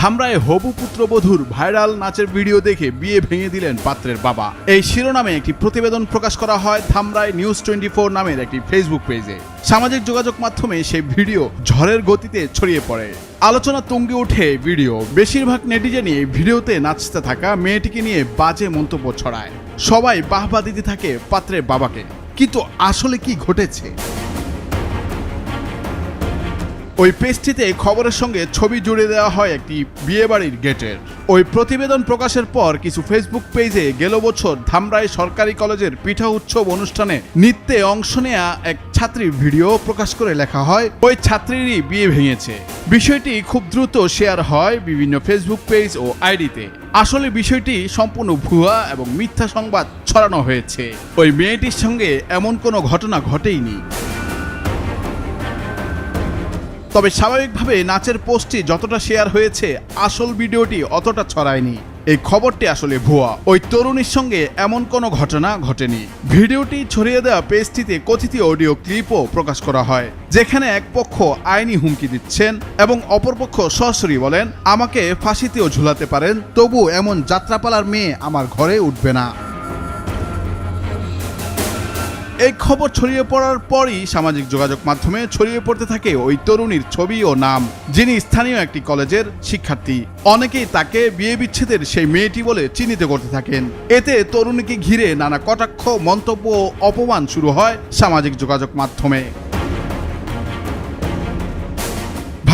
ধামরায় হবু পুত্রবধূর ভাইরাল নাচের ভিডিও দেখে বিয়ে ভেঙে দিলেন পাত্রের বাবা। এই শিরোনামে একটি প্রতিবেদন প্রকাশ করা হয় ধামরায় নিউজ টোয়েন্টি ফোর নামের একটি ফেসবুক পেজে। সামাজিক যোগাযোগ মাধ্যমে সেই ভিডিও ঝড়ের গতিতে ছড়িয়ে পড়ে। আলোচনা তুঙ্গে ওঠে ভিডিও। বেশিরভাগ নেটিজেনই এই ভিডিওতে নাচতে থাকা মেয়েটিকে নিয়ে বাজে মন্তব্য ছড়ায়। সবাই বাহবা দিতে থাকে পাত্রের বাবাকে। কিন্তু আসলে কি ঘটেছে? ওই পেজটিতে খবরের সঙ্গে ছবি জুড়ে দেওয়া হয় একটি বিয়েবাড়ির গেটের। ওই প্রতিবেদন প্রকাশের পর কিছু ফেসবুক পেজে গেল বছর ধামরাই সরকারি কলেজের পিঠা উৎসব অনুষ্ঠানে নৃত্যে অংশ নেয়া এক ছাত্রীর ভিডিও প্রকাশ করে লেখা হয়, ওই ছাত্রীরই বিয়ে ভেঙেছে। বিষয়টি খুব দ্রুত শেয়ার হয় বিভিন্ন ফেসবুক পেজ ও আইডিতে। আসলে বিষয়টি সম্পূর্ণ ভুয়া এবং মিথ্যা সংবাদ ছড়ানো হয়েছে। ওই মেয়েটির সঙ্গে এমন কোনো ঘটনা ঘটেইনি। তবে স্বাভাবিকভাবে নাচের পোস্টটি যতটা শেয়ার হয়েছে, আসল ভিডিওটি অতটা ছড়ায়নি। এই খবরটি আসলে ভুয়া। ওই তরুণীর সঙ্গে এমন কোনো ঘটনা ঘটেনি। ভিডিওটি ছড়িয়ে দেওয়া পেজটিতে কথিত অডিও ক্লিপও প্রকাশ করা হয়, যেখানে এক পক্ষ আইনি হুমকি দিচ্ছেন এবং অপরপক্ষ সরাসরি বলেন, আমাকে ফাঁসিতেও ঝুলাতে পারেন তবু এমন যাত্রাপালার মেয়ে আমার ঘরে উঠবে না। এই খবর ছড়িয়ে পড়ার পরই সামাজিক যোগাযোগ মাধ্যমে ছড়িয়ে পড়তে থাকে ওই তরুণীর ছবি ও নাম, যিনি স্থানীয় একটি কলেজের শিক্ষার্থী। অনেকেই তাকে বিয়ে বিচ্ছেদের সেই মেয়েটি বলে চিহ্নিত করতে থাকেন। এতে তরুণীকে ঘিরে নানা কটাক্ষ, মন্তব্য ও অপমান শুরু হয় সামাজিক যোগাযোগ মাধ্যমে।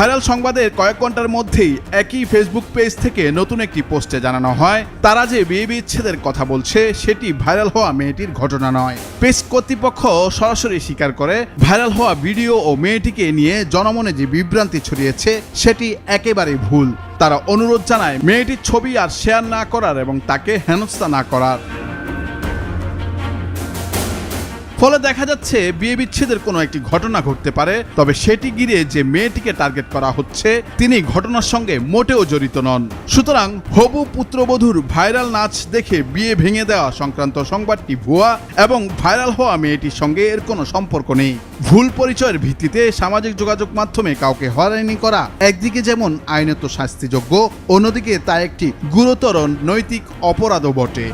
ভাইরাল সংবাদের কয়েক ঘণ্টার মধ্যেই একই ফেসবুক পেজ থেকে নতুন একটি পোস্টে জানানো হয়, তারা যে বিয়ে বিচ্ছেদের কথা বলছে, সেটি ভাইরাল হওয়া মেয়েটির ঘটনা নয়। পেজ কর্তৃপক্ষ সরাসরি স্বীকার করে, ভাইরাল হওয়া ভিডিও ও মেয়েটিকে নিয়ে জনমনে যে বিভ্রান্তি ছড়িয়েছে, সেটি একেবারে ভুল। তারা অনুরোধ জানায়, মেয়েটির ছবি আর শেয়ার না করার এবং তাকে হেনস্থা না করার। ফলে দেখা যাচ্ছে বিয়ে বিচ্ছেদের কোনো একটি ঘটনা ঘটতে পারে, তবে সেটি ঘিরে যে মেয়েটিকে টার্গেট করা হচ্ছে, তিনি ঘটনার সঙ্গে মোটেও জড়িত নন। সুতরাং হবু পুত্রবধূর ভাইরাল নাচ দেখে বিয়ে ভেঙে দেওয়া সংক্রান্ত সংবাদটি ভুয়া এবং ভাইরাল হওয়া মেয়েটির সঙ্গে এর কোনো সম্পর্ক নেই। ভুল পরিচয়ের ভিত্তিতে সামাজিক যোগাযোগ মাধ্যমে কাউকে হয়রানি করা একদিকে যেমন আইনত শাস্তিযোগ্য, অন্যদিকে তা একটি গুরুতর নৈতিক অপরাধও বটে।